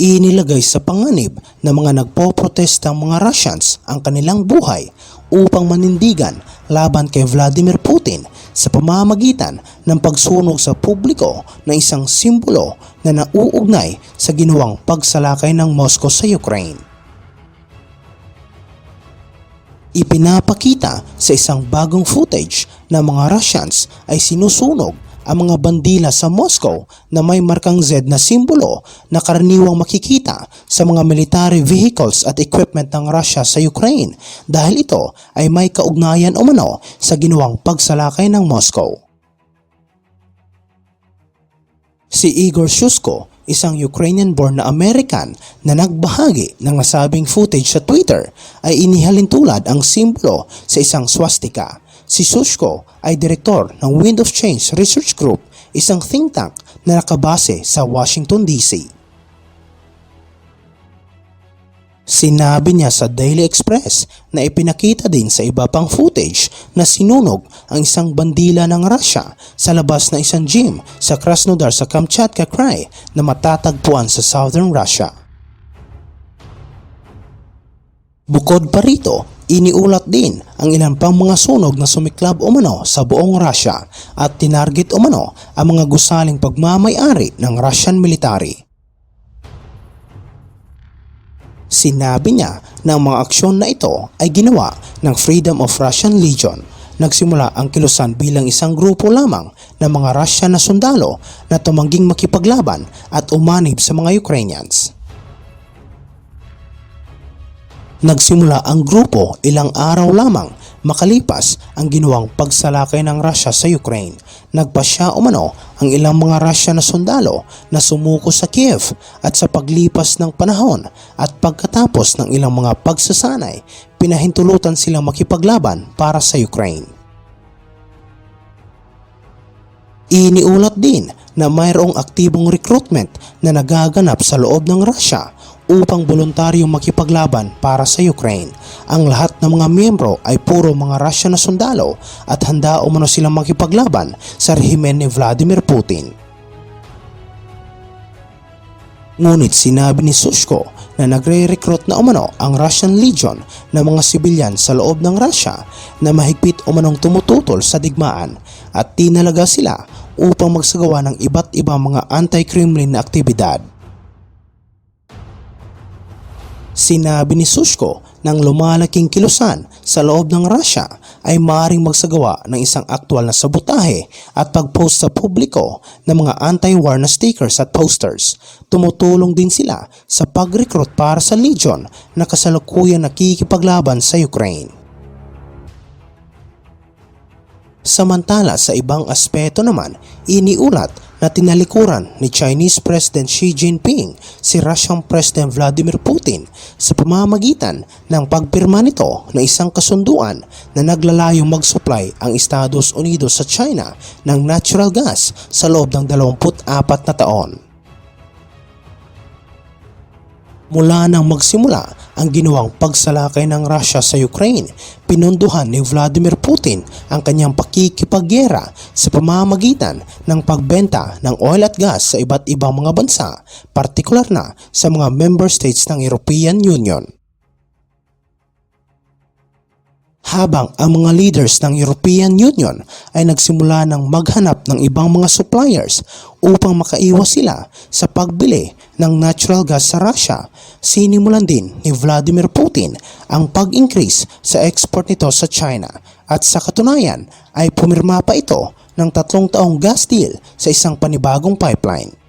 Inilagay sa panganib ng mga nagpoprotestang mga Russians ang kanilang buhay upang manindigan laban kay Vladimir Putin sa pamamagitan ng pagsunog sa publiko ng isang simbolo na nauugnay sa ginawang pagsalakay ng Moscow sa Ukraine. Ipinapakita sa isang bagong footage na mga Russians ay sinusunog ang mga bandila sa Moscow na may markang Z na simbolo na karaniwang makikita sa mga military vehicles at equipment ng Russia sa Ukraine dahil ito ay may kaugnayan umano sa ginawang pagsalakay ng Moscow. Si Igor Shusko, isang Ukrainian-born na American na nagbahagi ng nasabing footage sa Twitter ay inihalin tulad ang simbolo sa isang swastika. Si Shusko ay direktor ng Wind of Change Research Group, isang think tank na nakabase sa Washington DC. Sinabi niya sa Daily Express na ipinakita din sa iba pang footage na sinunog ang isang bandila ng Russia sa labas ng isang gym sa Krasnodar sa Kamchatka Krai na matatagpuan sa southern Russia. Bukod pa rito, iniulat din ang ilang pang mga sunog na sumiklab umano sa buong Russia at tinarget umano ang mga gusaling pagmamayari ng Russian military. Sinabi niya na ang mga aksyon na ito ay ginawa ng Freedom of Russian Legion. Nagsimula ang kilusan bilang isang grupo lamang ng mga Russian na sundalo na tumangging makipaglaban at umanib sa mga Ukrainians. Nagsimula ang grupo ilang araw lamang makalipas ang ginawang pagsalakay ng Russia sa Ukraine. Nagpasya umano ang ilang mga Russia na sundalo na sumuko sa Kiev at sa paglipas ng panahon at pagkatapos ng ilang mga pagsasanay, pinahintulutan silang makipaglaban para sa Ukraine. Iniulat din na mayroong aktibong recruitment na nagaganap sa loob ng Russia upang voluntaryong makipaglaban para sa Ukraine. Ang lahat ng mga miyembro ay puro mga Russian na sundalo at handa umano silang makipaglaban sa rehimen ni Vladimir Putin. Ngunit sinabi ni Sushko na nagre-recruit na umano ang Russian Legion na mga sibilyan sa loob ng Russia na mahigpit umanong tumututol sa digmaan at tinalaga sila upang magsagawa ng iba't ibang mga anti-Kremlin na aktibidad. Sinabi ni Sushko ng lumalaking kilusan sa loob ng Russia ay maaaring magsagawa ng isang aktwal na sabotahe at pag-post sa publiko ng mga anti-war na stickers at posters. Tumutulong din sila sa pag-recruit para sa Legion na kasalukuyan nakikipaglaban sa Ukraine. Samantala sa ibang aspeto naman, iniulat na tinalikuran ni Chinese President Xi Jinping si Russian President Vladimir Putin sa pamamagitan ng pagpirma nito ng isang kasunduan na naglalayong mag-supply ang Estados Unidos sa China ng natural gas sa loob ng 24 na taon. Mula nang magsimula ang ginawang pagsalakay ng Russia sa Ukraine, pinunduhan ni Vladimir Putin ang kanyang pakikipagyera sa pamamagitan ng pagbenta ng oil at gas sa iba't ibang mga bansa, partikular na sa mga member states ng European Union. Habang ang mga leaders ng European Union ay nagsimula ng maghanap ng ibang mga suppliers upang makaiwas sila sa pagbili ng natural gas sa Russia. Sinimulan din ni Vladimir Putin ang pag-increase sa export nito sa China at sa katunayan ay pumirma pa ito ng tatlong taong gas deal sa isang panibagong pipeline.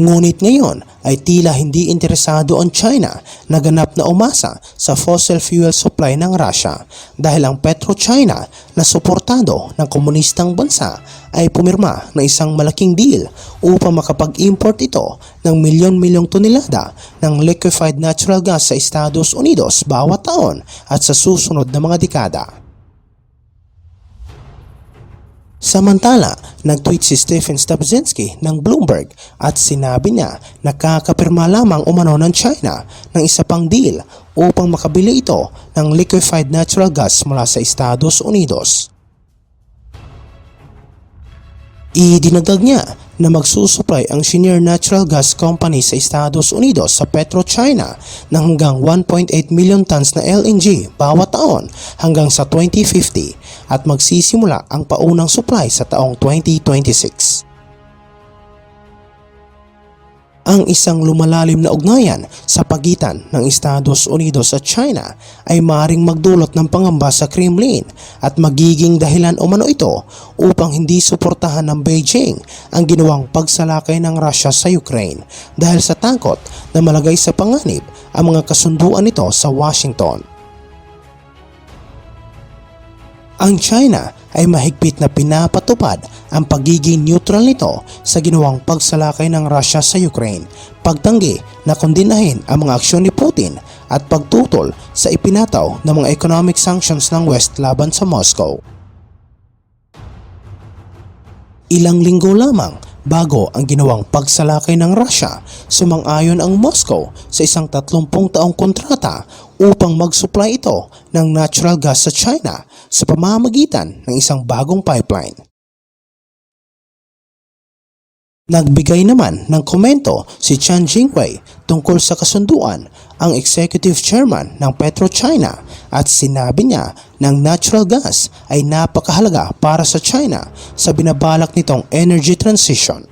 Ngunit ngayon ay tila hindi interesado ang China na ganap na umasa sa fossil fuel supply ng Russia dahil ang PetroChina na suportado ng komunistang bansa ay pumirma ng isang malaking deal upang makapag-import ito ng milyon-milyong tonelada ng liquefied natural gas sa Estados Unidos bawat taon at sa susunod na mga dekada. Samantala, nag-tweet si Stephen Stabzinski ng Bloomberg at sinabi niya na kakapirma lamang umano ng China ng isa pang deal upang makabili ito ng liquefied natural gas mula sa Estados Unidos. Idinagdag niya na magsusupply ang Cheniere Natural Gas Company sa Estados Unidos sa PetroChina ng hanggang 1.8 million tons na LNG bawat taon hanggang sa 2050 at magsisimula ang paunang supply sa taong 2026 ang isang lumalalim na ugnayan sa pagitan ng Estados Unidos at China ay maring magdulot ng pangamba sa Kremlin at magiging dahilan umano ito upang hindi suportahan ng Beijing ang ginawang pagsalakay ng Russia sa Ukraine dahil sa takot na malagay sa panganib ang mga kasunduan nito sa Washington. Ang China ay mahigpit na pinapatupad ang pagiging neutral nito sa ginawang pagsalakay ng Russia sa Ukraine, pagtanggi na kondinahin ang mga aksyon ni Putin at pagtutol sa ipinataw ng mga economic sanctions ng West laban sa Moscow. Ilang linggo lamang bago ang ginawang pagsalakay ng Russia, sumang-ayon ang Moscow sa isang 30 taong kontrata upang mag-supply ito ng natural gas sa China sa pamamagitan ng isang bagong pipeline. Nagbigay naman ng komento si Chan Jingwei tungkol sa kasunduan ang executive chairman ng PetroChina at sinabi niya ng natural gas ay napakahalaga para sa China sa binabalak nitong energy transition.